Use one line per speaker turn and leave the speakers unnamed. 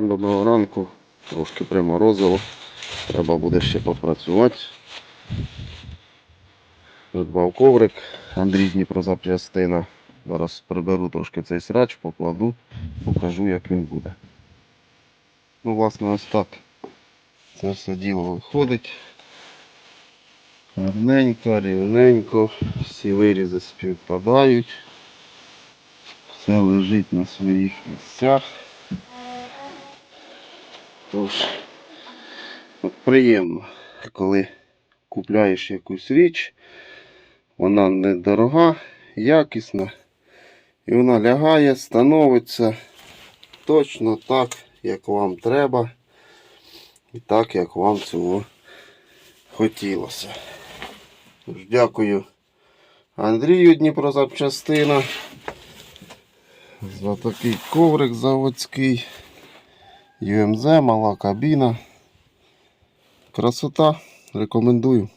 Доброго ранку, трошки приморозило. Треба буде ще попрацювати. Придбав коврик Андрій Дніпрозапчастина. Зараз приберу трошки цей срач, покладу, покажу як він буде. Ну, власне, ось так. Це все діло виходить. Гарненько, рівненько, всі вирізи співпадають. Все лежить на своїх місцях. Тож, от приємно, коли купляєш якусь річ, вона недорога, якісна, і вона лягає, становиться точно так, як вам треба, і так, як вам цього хотілося. Тож, дякую Андрію Дніпрозапчастина за такий коврик заводський. ЮМЗ, мала кабіна. Красота. Рекомендую.